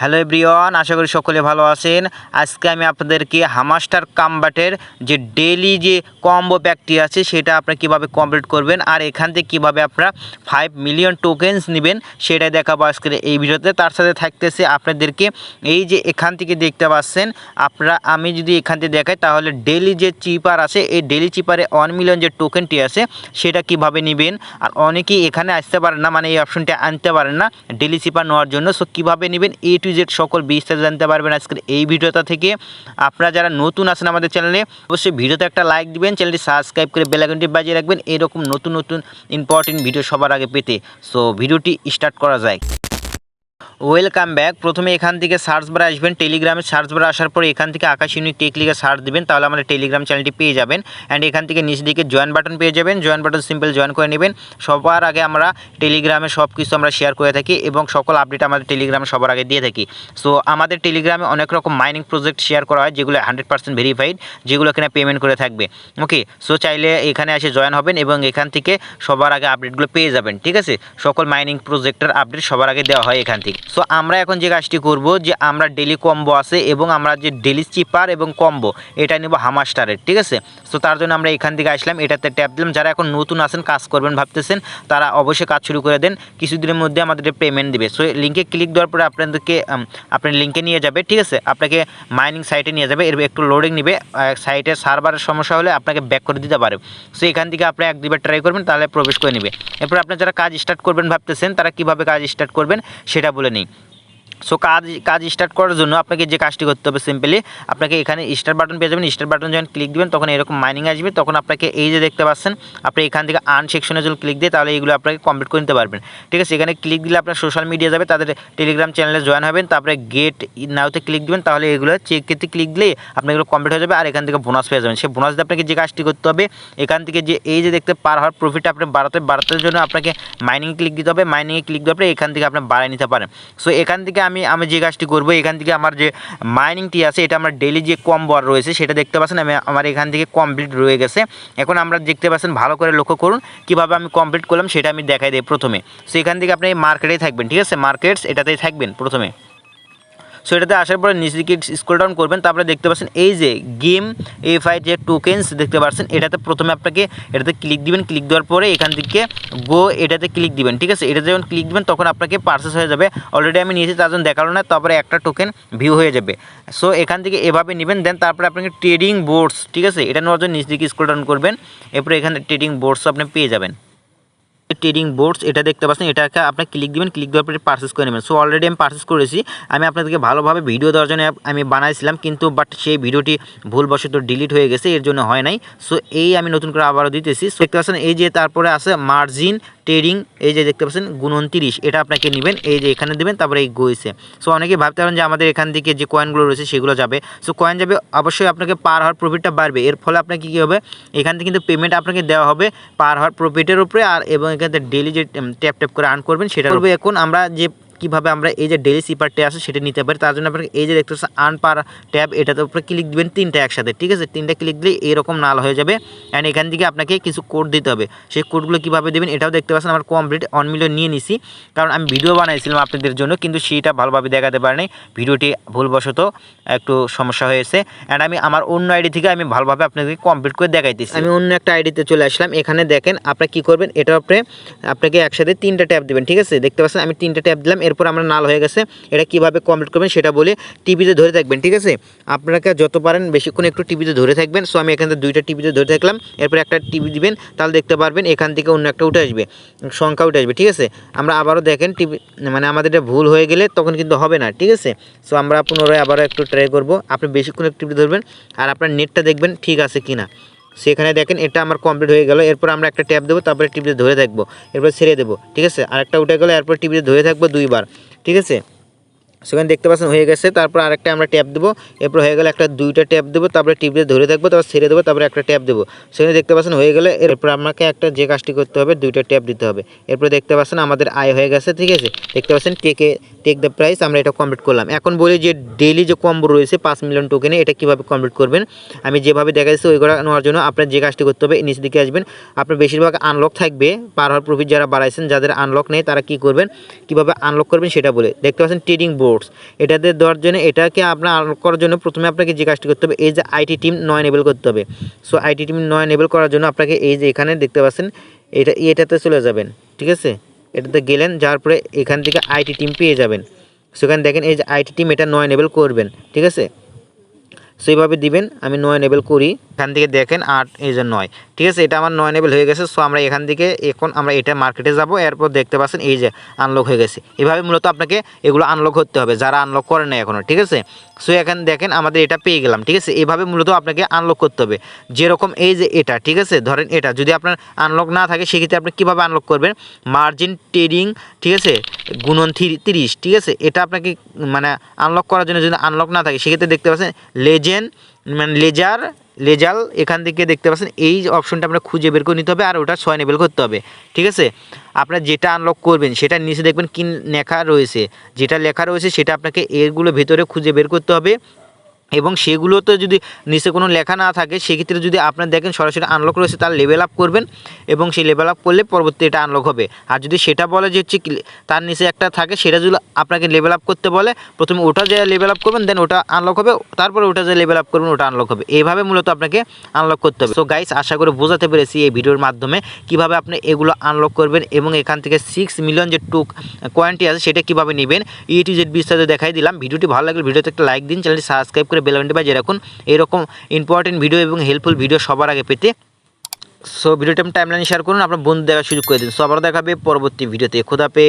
Hello everyone, আশা করি সকলে ভালো আছেন। আজকে আমি আপনাদেরকে হামাস্টার কামবাটের যে ডেলি যে কম্বো প্যাকটি আছে, সেটা আপনারা কীভাবে কমপ্লিট করবেন আর এখান থেকে কীভাবে আপনারা ফাইভ মিলিয়ন টোকেন্স নেবেন, সেটাই দেখাবো আজকের এই ভিডিওতে। তার সাথে থাকতেছে আপনাদেরকে এই যে এখান থেকে দেখতে পাচ্ছেন, আপনারা আমি যদি এখান থেকে দেখাই, তাহলে ডেলি যে চিপার আছে, এই ডেলি চিপারে ওয়ান মিলিয়ন যে টোকেনটি আছে, সেটা কীভাবে নেবেন? আর অনেকেই এখানে আসতে পারেন না মানে এই অপশনটা আনতে পারেন না ডেলি চিপার নেওয়ার জন্য। সো কীভাবে নেবেন এ টু জেড সকল বিস্তারিত জানতে পারবেন আজকের এই ভিডিওটা থেকে। আপনারা যারা নতুন আছেন আমাদের চ্যানেলে, অবশ্যই ভিডিওতে একটা লাইক দিবেন, চ্যানেলটি সাবস্ক্রাইব করে বেলাইকনটি বাজিয়ে রাখবেন, এরকম নতুন নতুন ইম্পর্টেন্ট ভিডিও সবার আগে পেতে। সো ভিডিওটি স্টার্ট করা যায় ওয়েলকাম ব্যাক প্রথমে এখান থেকে সার্চ বারে আসবেন। টেলিগ্রামে সার্চ বারে আসার পরে এখান থেকে আকাশ ইউনিক টেক লিখে সার্চ দিবেন। তাহলে আমাদের টেলিগ্রাম চ্যানেলটি পেয়ে যাবেন। অ্যান্ড এখান থেকে নিচ দিকে জয়েন বাটন পেয়ে যাবেন। জয়েন বাটন সিম্পল জয়েন করে নেবেন। সবার আগে আমরা টেলিগ্রামে সব কিছু আমরা শেয়ার করে থাকি এবং সকল আপডেট আমাদের টেলিগ্রামে সবার আগে দিয়ে থাকি। সো আমাদের টেলিগ্রামে অনেক রকম মাইনিং প্রজেক্ট শেয়ার করা হয়, যেগুলো হান্ড্রেড পার্সেন্ট ভেরিফাইড যেগুলো এখানে পেমেন্ট করে থাকবে। ওকে সো চাইলে এখানে এসে জয়েন হবেন এবং এখান থেকে সবার আগে আপডেটগুলো পেয়ে যাবেন। ঠিক আছে? সকল মাইনিং প্রজেক্টের আপডেট সবার আগে দেওয়া হয় এখান থেকে। সো আমরা এখন যে কাজটি করব যে আমরা ডেলি কম্বো আছে এবং আমরা যে ডেলি চিপার এবং কম্বো এটা নেব হামাস্টারের ঠিক আছে? সো তার জন্য আমরা এখান থেকে আসলাম, এটাতে ট্যাপ দিলাম। যারা এখন নতুন আছেন, কাজ করবেন ভাবতেছেন, তারা অবশ্যই কাজ শুরু করে দেন। কিছুদিনের মধ্যে আমাদের পেমেন্ট দিবে। সো লিঙ্কে ক্লিক দেওয়ার পরে আপনাদেরকে আপনার লিঙ্কে নিয়ে যাবে, ঠিক আছে? আপনাকে মাইনিং সাইটে নিয়ে যাবে, এর একটু লোডিং নেবে। সাইটে সার্ভারের সমস্যা হলে আপনাকে ব্যাক করে দিতে পারে। সো এখান থেকে আপনি এক দুবার ট্রাই করবেন, তাহলে প্রবেশ করে নেবে। এরপর আপনার যারা কাজ স্টার্ট করবেন ভাবতেছেন, তারা কীভাবে কাজ স্টার্ট করবেন, সেটা বলে নিই সো কাজ কাজ স্টার্ট করার জন্য আপনাকে যে কাজটি করতে হবে সিম্পলি আপনাকে এখানে স্টার্ট বাটন পেয়ে যাবেন স্টার্ট বাটন যখন ক্লিক দিবেন, তখন এরকম মাইনিং আসবে, তখন আপনাকে এই যে দেখতে পাচ্ছেন, আপনি এখান থেকে আর্ন সেকশনে যদি ক্লিক দিয়ে, তাহলে এইগুলো আপনাকে কমপ্লিট করে নিতে পারবেন। ঠিক আছে, এখানে ক্লিক দিলে আপনার সোশ্যাল মিডিয়া যাবে, তাদের টেলিগ্রাম চ্যানেলে জয়েন হবেন, তারপরে গেট নাওতে ক্লিক দিবেন, তাহলে এগুলো চেক করতে ক্লিক দিলে আপনার এগুলো কমপ্লিট হয়ে যাবে আর এখান থেকে বোনাস পেয়ে যাবেন। সেই বোনাস দিয়ে আপনাকে যে কাজটি করতে হবে, এখান থেকে যে এই যে দেখতে পার হওয়ার প্রফিটটা আপনি বাড়াতে বাড়াতে জন্য আপনাকে মাইনিং ক্লিক দিতে হবে মাইনিংয়ে ক্লিক দেওয়ার পরে এখান থেকে আপনি বাড়ায় নিতে পারেন। সো এখান থেকে আমি আমি যে কাজটি করব, এখান থেকে আমার যে মাইনিংটি আছে, এটা আমার ডেলি যে কম বর রয়েছে, সেটা দেখতে পাচ্ছেন, আমি, আমার এখান থেকে কমপ্লিট রয়ে গেছে। এখন আমরা দেখতে পাচ্ছেন, ভালো করে লক্ষ্য করুন, কীভাবে আমি কমপ্লিট করলাম, সেটা আমি দেখাই দিই প্রথমে। সো এখান থেকে আপনি মার্কেটেই থাকবেন, ঠিক আছে? মার্কেটস এটাতেই থাকবেন প্রথমে। সো এটাতে আসার পরে নিচ দিকে স্ক্রল ডাউন করবেন, তারপরে দেখতে পাচ্ছেন এই যে গেম এফআই যে টোকেন্স দেখতে পাচ্ছেন, এটাতে প্রথমে আপনাকে এটাতে ক্লিক দিবেন। ক্লিক দেওয়ার পরে এখান থেকে গো এটাতে ক্লিক দিবেন, ঠিক আছে? এটাতে যখন ক্লিক দিবেন, তখন আপনাকে পার্সেস হয়ে যাবে। অলরেডি আমি নিয়েছি, তার জন্য দেখাল না, তারপরে একটা টোকেন ভিউ হয়ে যাবে। সো এখান থেকে এভাবে নেবেন দেন তারপরে আপনাকে ট্রেডিং বোর্ডস ঠিক আছে? এটা নেওয়ার জন্য নিচ দিকে স্ক্রল ডাউন করবেন, এরপরে এখানে ট্রেডিং বোর্ডস আপনি পেয়ে যাবেন। ট্রেডিং বোর্ডস এটা দেখতে পাচ্ছেন এটাকে আপনি ক্লিক দিবেন ক্লিক দেওয়ার পরে পারচেস করে নেবেন। সো অলরেডি আমি পারচেস করেছি। আমি আপনাদেরকে ভালোভাবে ভিডিও দেওয়ার জন্য আমি বানাইছিলাম কিন্তু বাট সেই ভিডিওটি ভুলবশত ডিলিট হয়ে গেছে এর জন্য হয় নাই। সো এই আমি নতুন করে আবারও দিতেছি। So, দেখতে পাচ্ছেন এই যে তারপরে আছে মার্জিন ট্রেডিং এই যে দেখতে পাচ্ছেন গুণন্তিরিশ এটা আপনাকে নেবেন। এই যে এখানে দেবেন তারপরে এই গোয়েছে সো অনেকেই ভাবতে পারেন যে আমাদের এখান থেকে যে কয়েনগুলো রয়েছে সেগুলো যাবে। সো কয়েন যাবে অবশ্যই আপনাকে পার হওয়ার প্রফিটটা বাড়বে। এর ফলে আপনাকে কী হবে? এখান থেকে কিন্তু পেমেন্ট আপনাকে দেওয়া হবে পার হওয়ার প্রফিটের উপরে আর এবং এখান থেকে ডেলি যে ট্যাপ ট্যাপ করে আর্ন করবেন সেটা করব। এখন আমরা যে কীভাবে আমরা এই যে ডেলি সিপার ট্যাব আছে সেটা নিতে পারি, তার জন্য আপনাকে এই যে দেখতে পাচ্ছেন আর্ন পার ট্যাব এটাতে উপরে ক্লিক দিবেন তিনটা একসাথে, ঠিক আছে? তিনটা ক্লিক দিলে এরকম নাল হয়ে যাবে। অ্যান্ড এখান থেকে আপনাকে কিছু কোড দিতে হবে। সেই কোডগুলো কীভাবে দেবেন এটাও দেখতে পাচ্ছেন, আমার কমপ্লিট অন মিলিয়ন নিয়ে নিছি। কারণ আমি ভিডিও বানাইছিলাম আপনাদের জন্য, কিন্তু সেইটা ভালোভাবে দেখাতে পারিনি। ভিডিওটি ভুলবশত একটু সমস্যা হয়েছে। অ্যান্ড আমি আমার অন্য আইডি থেকে আমি ভালোভাবে আপনাদেরকে কমপ্লিট করে দেখাইতেছি। আমি অন্য একটা আইডিতে চলে আসলাম। এখানে দেখেন, আপনারা কী করবেন? এটার উপরে আপনাকে একসাথে তিনটা ট্যাব দেবেন, ঠিক আছে? দেখতে পাচ্ছেন, আমি তিনটা ট্যাব দিলাম। এরপর আমরা নাল হয়ে গেছে। এটা কীভাবে কমপ্লিট করবেন সেটা বলে টিভিতে ধরে থাকবেন, ঠিক আছে? আপনাকে যত পারেন বেশিক্ষণ একটু টিভিতে ধরে থাকবেন। সো আমি এখান থেকে দুইটা টিভিতে ধরে থাকলাম। এরপর একটা টিভি দিবেন, তাহলে দেখতে পারবেন এখান থেকে অন্য একটা উঠে আসবে। সংখ্যা উঠে আসবে, ঠিক আছে? আমরা আবারও দেখেন টিভি মানে আমাদের এটা ভুল হয়ে গেলে তখন কিন্তু হবে না, ঠিক আছে? সো আমরা পুনরায় আবারও একটু ট্রাই করব। আপনি বেশিক্ষণ একটু টিভি ধরবেন আর আপনার নেটটা দেখবেন ঠিক আছে কি না সেখানে দেখেন এটা আমার কমপ্লিট হয়ে গেল। এরপর আমরা একটা ট্যাপ দেবো, তারপরে টিভিতে ধরে থাকব এরপর ছেড়ে দেবো, ঠিক আছে? আরেকটা উঠে গেলো, এরপর টিভিতে ধরে থাকব দুইবার, ঠিক আছে? সেখানে দেখতে পাচ্ছেন হয়ে গেছে। তারপর আরেকটা আমরা ট্যাপ দেবো। এরপর হয়ে গেলে একটা দুইটা ট্যাপ দেবো। তারপরে টিপে ধরে থাকব, তারপর ছেড়ে দেবো, তারপরে একটা ট্যাপ দেবো। সেখানে দেখতে পাচ্ছেন হয়ে গেলে এরপর আমাকে একটা যে কাজটি করতে হবে, দুইটা ট্যাপ দিতে হবে। এরপর দেখতে পাচ্ছেন আমাদের আয় হয়ে গেছে, ঠিক আছে? দেখতে পাচ্ছেন টেকে টেক দ্য প্রাইস আমরা এটা কমপ্লিট করলাম। এখন বলি যে ডেলি যে কম্বো রয়েছে, পাঁচ মিলিয়ন টোকেনে এটা কীভাবে কমপ্লিট করবেন? আমি যেভাবে দেখাচ্ছি ওইগুলো নেওয়ার জন্য আপনার যে কাজটি করতে হবে নিচের দিকে আসবেন। আপনার বেশিরভাগ আনলক থাকবে পার হওয়ার প্রফিট যারা বাড়াইছেন, যাদের আনলক নেই, তারা কি করবেন? কীভাবে আনলক করবেন সেটা বলে। দেখতে পাচ্ছেন ট্রেডিং বোর্ড কোর্স এটাতে দেওয়ার জন্য এটাকে আপনার আনলক করার জন্য প্রথমে আপনাকে যে কাজটি করতে হবে, এই যে আইটি টিম নয় এনেবল করতে হবে। সো আইটি টিম নয় এনেবল করার জন্য আপনাকে এই যে এখানে দেখতে পাচ্ছেন, এটা, এটাতে চলে যাবেন, ঠিক আছে? এটাতে গেলেন, যাওয়ার পরে এখান থেকে আইটি টিম পেয়ে যাবেন। সেখানে দেখেন এই যে আইটি টিম এটা নয় এনেবল করবেন, ঠিক আছে? সেইভাবে দিবেন, আমি নয় নেবেল করি। এখান থেকে দেখেন আট, এই যে নয়। ঠিক আছে, এটা আমার নয় নেবেল হয়ে গেছে সো আমরা এখান থেকে এখন আমরা এটা মার্কেটে যাব, এরপর দেখতে পাচ্ছেন এই যে আনলক হয়ে গেছে। এভাবে মূলত আপনাকে এগুলো আনলক করতে হবে, যারা আনলক করে না এখনও ঠিক আছে? সো এখানে দেখেন আমাদের এটা পেয়ে গেলাম, ঠিক আছে? এভাবে মূলত আপনাকে আনলক করতে হবে। যেরকম এই যে এটা, ঠিক আছে? ধরেন এটা, যদি আপনার আনলক না থাকে, সেক্ষেত্রে আপনি কীভাবে আনলক করবেন? মার্জিন ট্রেডিং ঠিক আছে? গুণন তিরিশ, ঠিক আছে? এটা আপনাকে মানে আনলক করার জন্য যদি আনলক না থাকে, সেক্ষেত্রে দেখতে পাচ্ছেন লেজেন্ড মানে লেজার লেজাল এখান থেকে দেখতে পাচ্ছেন, এই অপশনটা আপনার খুঁজে বের করে নিতে হবে আর ওটা ছয় নেবেল করতে হবে, ঠিক আছে? আপনার যেটা আনলক করবেন সেটা নিচে দেখবেন কি লেখা রয়েছে, যেটা লেখা রয়েছে সেটা আপনাকে এরগুলো ভেতরে খুঁজে বের করতে হবে এবং সেগুলোতে যদি নিচে কোনো লেখা না থাকে, সেক্ষেত্রে যদি আপনার দেখেন সরাসরি আনলক রয়েছে, তার লেভেল আপ করবেন এবং সেই লেভেল আপ করলে পরবর্তী এটা আনলক হবে। আর যদি সেটা বলে যে হচ্ছে তার নিচে একটা থাকে, সেটা যদি আপনাকে লেভেল আপ করতে বলে, প্রথমে ওটা যে লেভেল আপ করবেন দেন ওটা আনলক হবে, তারপরে ওটা যে লেভেল আপ করবেন, ওটা আনলক হবে। এইভাবে মূলত আপনাকে আনলক করতে হবে। সো গাইস আশা করে বোঝাতে পেরেছি এই ভিডিওর মাধ্যমে কীভাবে আপনি এগুলো আনলক করবেন এবং এখান থেকে সিক্স মিলিয়ন যে টুক কোয়ান্টি আছে, সেটা কীভাবে নেবেন। ই টু জেড বিস্তারিত দেখাই দিলাম। ভিডিওটি ভালো লাগলে ভিডিওতে একটা লাইক দিন চ্যানেলটি সাবস্ক্রাইব করে বেলঘন্টি বাজিয়ে রাখুন। এরকম ইম্পর্টেন্ট ভিডিও এবং হেল্পফুল ভিডিও সবার আগে পেতে। সো ভিডিওটা টাইমলাইনে শেয়ার করুন। আপনার বন্ধু দেখার সুযোগ করে দিন। সবার দেখাবে পরবর্তী ভিডিওতে খোদাপে